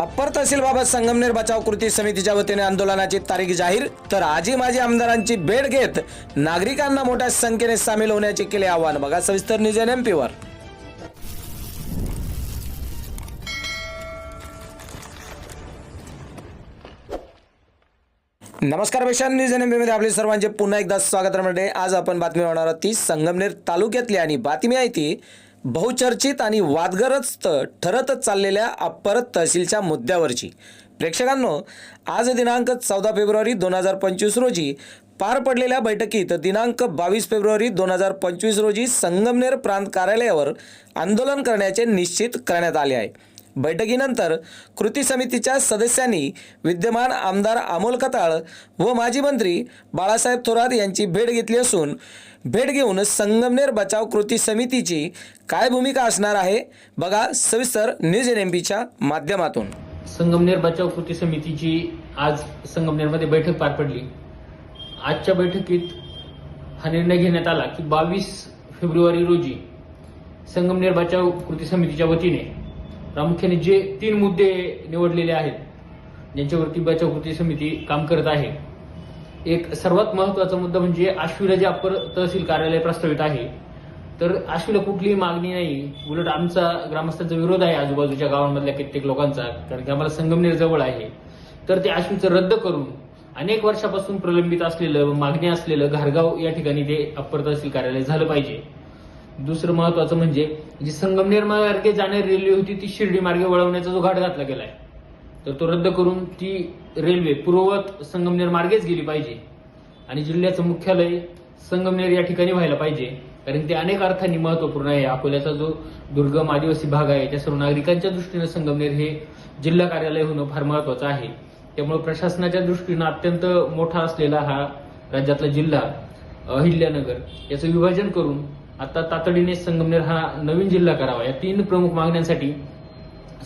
Upper तहसीलबाबत Sangamner बचाव कृती समितीच्या वतीने आंदोलनाची तारीख जाहीर तर आजी माजी आमदारांची भेट घेत नागरिकांना मोठ्या संख्येने सामील होण्याचे केले आवाहन. बघा सविस्तर न्यूज एन एम पीवर नमस्कार पेशान न्यूज एन एममध्ये आपले सर्वांचे पुन्हा एकदा स्वागत म्हणजे आज आपण बातमी होणार आहोत ती संगमनेर तालुक्यातली आणि बातमी आहे ती बहुचर्चित आणि वादग्रस्त ठरत चाललेल्या अप्पर तहसीलच्या मुद्द्यावरची. प्रेक्षकांनो आज दिनांक चौदा फेब्रुवारी दोन हजार पंचवीस रोजी पार पडलेल्या बैठकीत दिनांक बावीस फेब्रुवारी दोन हजार पंचवीस रोजी संगमनेर प्रांत कार्यालयावर आंदोलन करण्याचे निश्चित करण्यात आले आहे. बैठकीनंतर कृती समितीच्या सदस्यांनी विद्यमान आमदार अमोल कताळ व माजी मंत्री बाळासाहेब थोरात यांची भेट घेतली असून भेट घेऊन संगमनेर बचाव कृती समितीची काय भूमिका असणार आहे बघा सविस्तर न्यूज एन एम पीच्या माध्यमातून. संगमनेर बचाव कृती समितीची आज संगमनेरमध्ये बैठक पार पडली. आजच्या बैठकीत हा निर्णय घेण्यात आला की बावीस फेब्रुवारी रोजी संगमनेर बचाव कृती समितीच्या वतीने प्रामुख्याने जे तीन मुद्दे निवडलेले आहेत ज्यांच्यावरती बचाव कृती समिती काम करत आहे. एक सर्वात महत्त्वाचा मुद्दा म्हणजे आश्वीला जे अप्पर तहसील कार्यालय प्रस्तावित आहे तर आश्वीला कुठलीही मागणी नाही. उलट आमचा ग्रामस्थांचा विरोध आहे आजूबाजूच्या गावांमधल्या कित्येक लोकांचा कारण की आम्हाला संगमनेर जवळ आहे. तर ते आश्वीचं रद्द करून अनेक वर्षापासून प्रलंबित असलेलं मागणी असलेलं घारगाव या ठिकाणी ते अप्पर तहसील कार्यालय झालं पाहिजे. दुसरं महत्वाचं म्हणजे जी संगमनेर मार्गे जाणारी रेल्वे होती ती शिर्डी मार्गे वळवण्याचा जो घाट घातला गेलाय. तर तो रद्द करून ती रेल्वे पूर्ववत संगमनेर मार्गेच गेली पाहिजे. आणि जिल्ह्याचं मुख्यालय संगमनेर या ठिकाणी व्हायला पाहिजे. कारण ते अनेक अर्थांनी महत्त्वपूर्ण आहे. अकोल्याचा जो दुर्गम आदिवासी भाग आहे त्या सर्व नागरिकांच्या दृष्टीनं संगमनेर हे जिल्हा कार्यालय होणं फार महत्वाचं आहे. त्यामुळे प्रशासनाच्या दृष्टीनं अत्यंत मोठा असलेला हा राज्यातला जिल्हा अहिल्यानगर याचं विभाजन करून आता तातडीने संगमनेर हा नवीन जिल्हा करावा. या तीन प्रमुख मागण्यांसाठी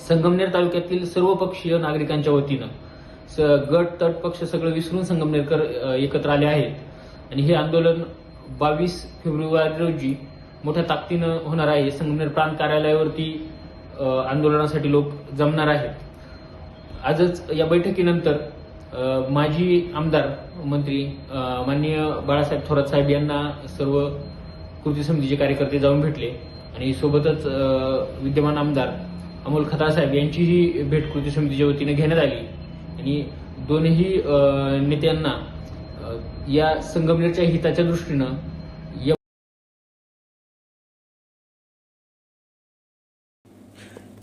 संगमनेर तालुक्यातील सर्व पक्षीय नागरिकांच्या वतीनं स- गट तट पक्ष सगळं विसरून संगमनेरकर एकत्र आले आहेत. आणि हे आंदोलन बावीस फेब्रुवारी रोजी मोठ्या ताकदीनं होणार आहे. संगमनेर प्रांत कार्यालयावरती आंदोलनासाठी लोक जमणार आहेत. आजच या बैठकीनंतर माजी आमदार मंत्री माननीय बाळासाहेब थोरात साहेब यांना सर्व कृती समितीचे कार्यकर्ते जाऊन भेटले आणि सोबतच विद्यमान आमदार अमोल खतासाहेब यांचीही भेट कृती समितीच्या वतीने घेण्यात आली. आणि दोनही नेत्यांना या संगमनेरच्या हिताच्या दृष्टीनं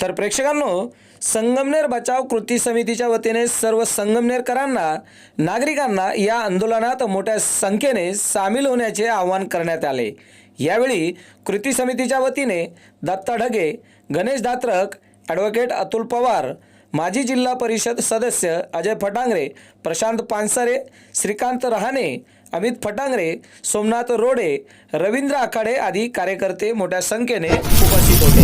तर प्रेक्षकांनो संगमनेर बचाव कृती समितीच्या वतीने सर्व संगमनेरकरांना नागरिकांना या आंदोलनात मोठ्या संख्येने सामील होण्याचे आवाहन करण्यात आले. यावेळी कृती समितीच्या वतीने दत्ता ढगे गणेश दात्रक ॲडव्होकेट अतुल पवार माजी जिल्हा परिषद सदस्य अजय फटांगरे प्रशांत पानसरे श्रीकांत रहाणे अमित फटांगरे सोमनाथ रोडे रवींद्र आखाडे आदी कार्यकर्ते मोठ्या संख्येने उपस्थित होते.